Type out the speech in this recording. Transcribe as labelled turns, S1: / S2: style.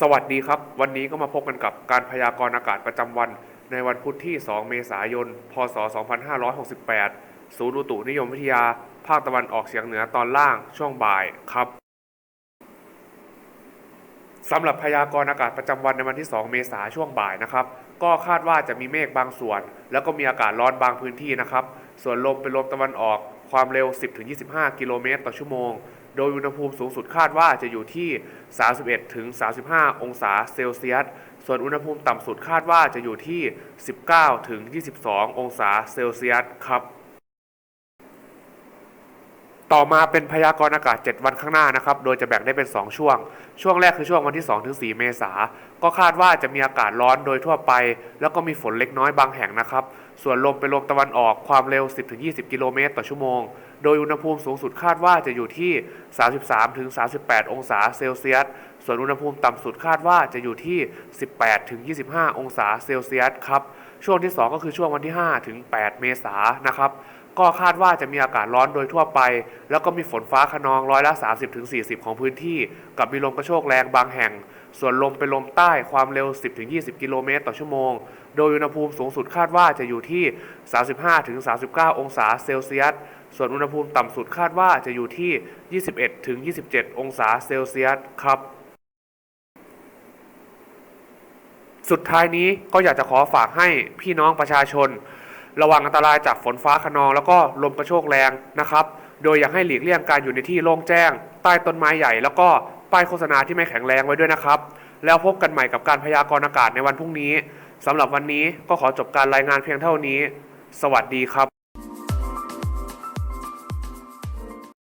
S1: สวัสดีครับ วันนี้ก็มาพบกันกับการพยากรณ์อากาศประจำวัน ในวันพุธที่ 2 เมษายน พศ 2568 ศูนย์อุตุนิยมวิทยา ภาคตะวันออกเฉียงเหนือตอนล่างช่วงบ่ายครับสำหรับพยากรณ์อากาศประจำวันในวันที่ 2 เมษายนช่วงบ่ายนะครับ ก็คาดว่าจะมีเมฆบางส่วน แล้วก็มีอากาศร้อนบางพื้นที่นะครับ ส่วนลมเป็นลมตะวันออกความเร็ว 10-25 กิโลเมตรต่อชั่วโมง โดยอุณหภูมิสูงสุดคาดว่าจะอยู่ที่ 31 ถึง 35 องศาเซลเซียส ส่วนอุณหภูมิต่ำสุดคาดว่าจะอยู่ที่ 19 ถึง 22 องศาเซลเซียสครับ ต่อมาเป็นพยากรณ์อากาศ 7 วันข้างหน้านะครับ โดยจะแบ่งได้เป็น 2 ช่วง ช่วงแรกคือช่วงวันที่ 2 ถึง 4 เมษา ก็คาดว่าจะมีอากาศร้อนโดยทั่วไป แล้วก็มีฝนเล็กน้อยบางแห่งนะครับ ส่วนลมเป็นลมตะวันออกความเร็ว 10-20 กิโลเมตรต่อชั่วโมง โดยอุณหภูมิสูงสุดคาดว่าจะอยู่ที่ 33-38 องศาเซลเซียส ส่วนอุณหภูมิต่ำสุดคาดว่าจะอยู่ที่ 18-25 องศาเซลเซียสครับ ช่วงที่ 2 ก็คือช่วงวันที่ 5 ถึง 8 เมษายนนะครับ ก็คาดว่าจะมีอากาศร้อนโดยทั่วไป แล้วก็มีฝนฟ้าขนองร้อยละ 30-40 ของพื้นที่ กับมีลมกระโชกแรงบางแห่ง ส่วนลมเป็นลมใต้ความเร็ว 10-20 กิโลเมตรต่อชั่วโมง โดยอุณหภูมิสูงสุดคาดว่าจะอยู่ที่ 35-39 องศาเซลเซียส ส่วนอุณหภูมิต่ำสุดคาดว่าจะอยู่ที่ 21-27 องศาเซลเซียสครับสุดท้ายนี้ก็อยากจะขอฝากให้พี่น้องประชาชน ระวังอันตรายจากฝนฟ้าขนองแล้วก็ลมกระโชกแรงนะครับ โดยอยากให้หลีกเลี่ยงการอยู่ในที่โล่งแจ้ง ใต้ต้นไม้ใหญ่ แล้วก็ป้ายโฆษณาที่ไม่แข็งแรงไว้ด้วยนะครับ แล้วพบกันใหม่กับการพยากรณ์อากาศในวันพรุ่งนี้สำหรับวันนี้ก็ขอจบการรายงานเพียงเท่านี้ สวัสดีครับ